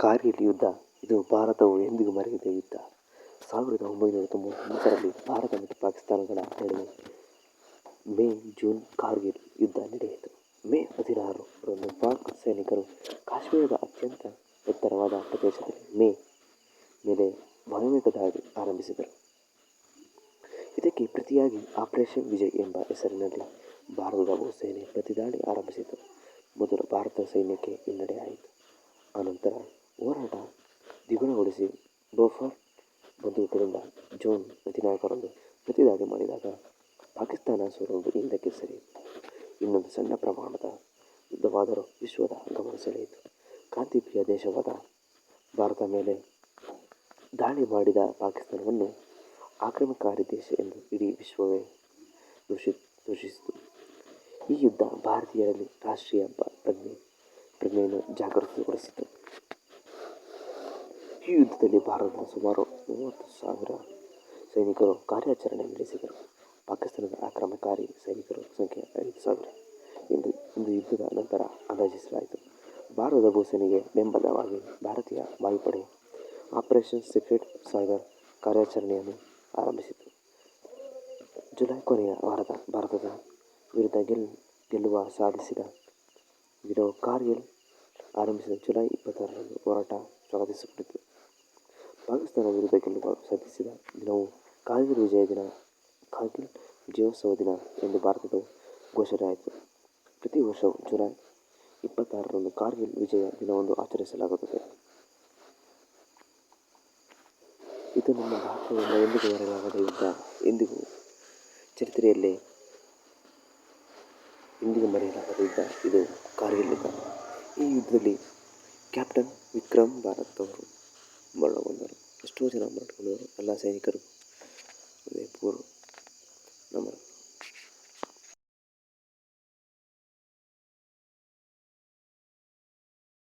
ಕಾರ್ಗಿಲ್ ಯುದ್ಧ. ಇದು ಭಾರತವು ಎಂದಿಗೂ ಮರೆಯದ ಯುದ್ಧ. ಸಾವಿರದ ಒಂಬೈನೂರ ತೊಂಬತ್ತೊಂಬತ್ತರಲ್ಲಿ ಭಾರತ ಮತ್ತು ಪಾಕಿಸ್ತಾನಗಳ ನಡುವೆ ಮೇ, ಜೂನ್ ಕಾರ್ಗಿಲ್ ಯುದ್ಧ ನಡೆಯಿತು. ಮೇ ಹದಿನಾರು ರಂದು ಪಾಕ್ ಸೈನಿಕರು ಕಾಶ್ಮೀರದ ಅತ್ಯಂತ ಎತ್ತರವಾದ ಪ್ರದೇಶದಲ್ಲಿ ಮೇ ಮೇಲೆ ಮಾನವಿಕ ದಾಳಿ ಆರಂಭಿಸಿದರು. ಇದಕ್ಕೆ ಪ್ರತಿಯಾಗಿ ಆಪರೇಷನ್ ವಿಜಯ್ ಎಂಬ ಹೆಸರಿನಲ್ಲಿ ಭಾರತದ ಭೂಸೇನೆ ಪ್ರತಿದಾಳಿ ಆರಂಭಿಸಿತು. ಮೊದಲು ಭಾರತ ಸೈನ್ಯಕ್ಕೆ ಹಿನ್ನಡೆಯಾಯಿತು ಆನಂತರ ಹೋರಾಟ ದ್ವಿಗುಣಗೊಳಿಸಿ ಬೋಫೋರ್ಟ್ ಬಂದೂಕುಗಳಿಂದ ಜೂನ್ ಹದಿನಾಲ್ಕರಂದು ಪ್ರತಿದಾಳಿ ಮಾಡಿದಾಗ ಪಾಕಿಸ್ತಾನ ಸೋಲುವುದು ಹಿಂದಕ್ಕೆ ಸರಿಯಿತು ಇನ್ನೊಂದು ಸಣ್ಣ ಪ್ರಮಾಣದ ಯುದ್ಧವಾದರೂ ವಿಶ್ವದ ಗಮನ ಸೆಳೆಯಿತು. ಕ್ರಾಂತಿಪ್ರಿಯ ದೇಶವಾದ ಭಾರತ ಮೇಲೆ ದಾಳಿ ಮಾಡಿದ ಪಾಕಿಸ್ತಾನವನ್ನು ಆಕ್ರಮಣಕಾರಿ ದೇಶ ಎಂದು ಇಡೀ ವಿಶ್ವವೇ ದೂಷಿ, ದೂಷಿಸಿತು. ಈ ಯುದ್ಧ ಭಾರತೀಯರಲ್ಲಿ ರಾಷ್ಟ್ರೀಯ ಪ್ರಜ್ಞೆ, ಪ್ರಜ್ಞೆಯನ್ನು ಜಾಗೃತಗೊಳಿಸಿತು. ಈ ಯುದ್ಧದಲ್ಲಿ ಭಾರತದ ಸುಮಾರು ಮೂವತ್ತು ಸಾವಿರ ಸೈನಿಕರು ಕಾರ್ಯಾಚರಣೆ ನಡೆಸಿದರು. ಪಾಕಿಸ್ತಾನದ ಆಕ್ರಮಣಕಾರಿ ಸೈನಿಕರ ಸಂಖ್ಯೆ ಐದು ಸಾವಿರ ಎಂದು ಒಂದು ಯುದ್ಧದ ನಂತರ ಅಂದಾಜಿಸಲಾಯಿತು. ಭಾರತದ ಭೂಸೇನೆಗೆ ಬೆಂಬಲವಾಗಿ ಭಾರತೀಯ ವಾಯುಪಡೆ ಆಪರೇಷನ್ ಸೀಕ್ರೆಟ್ ಸೈಬರ್ ಕಾರ್ಯಾಚರಣೆಯನ್ನು ಆರಂಭಿಸಿತು. ಜುಲೈ ಕೊನೆಯ ವಾರದ ಭಾರತದ ವಿರುದ್ಧ ಗೆಲ್, ಗೆಲ್ಲುವ ಸಾಧಿಸಿದ ವಿರೋ ಕಾರ್ಗಿಲ್ ಆರಂಭಿಸಿದ ಜುಲೈ ಇಪ್ಪತ್ತಾರರಂದು ಹೋರಾಟ ಸ್ವಾಗತಿಸಲ್ಪಟ್ಟಿತು ಪಾಕಿಸ್ತಾನ ವಿರುದ್ಧ ಗೆಲುವು ಸಾಧಿಸಿದ ದಿನವು ಕಾರ್ಗಿಲ್ ವಿಜಯ ದಿನ ಕಾರ್ಗಿಲ್ ವಿಜಯೋತ್ಸವ ದಿನ ಎಂದು ಭಾರತದ ಘೋಷಣೆಯಾಯಿತು ಪ್ರತಿ ವರ್ಷ ಜುಲೈ ಇಪ್ಪತ್ತಾರರಂದು ಕಾರ್ಗಿಲ್ ವಿಜಯ ದಿನವನ್ನು ಆಚರಿಸಲಾಗುತ್ತದೆ ಇದು ನಮ್ಮ ಭಾರತದಿಂದ ಎಂದಿಗೂ ಮರೆಯಲಾಗದ ಯುದ್ಧ ಎಂದಿಗೂ ಚರಿತ್ರೆಯಲ್ಲೇ ಎಂದಿಗೂ ಮರೆಯಲಾಗದ ಯುದ್ಧ ಇದು ಕಾರ್ಗಿಲ್ ಯುದ್ಧ ಈ ಯುದ್ಧದಲ್ಲಿ ಕ್ಯಾಪ್ಟನ್ ವಿಕ್ರಮ್ ಭಾರತ್ ಅವರು ustedes no pueden hacerlo, el.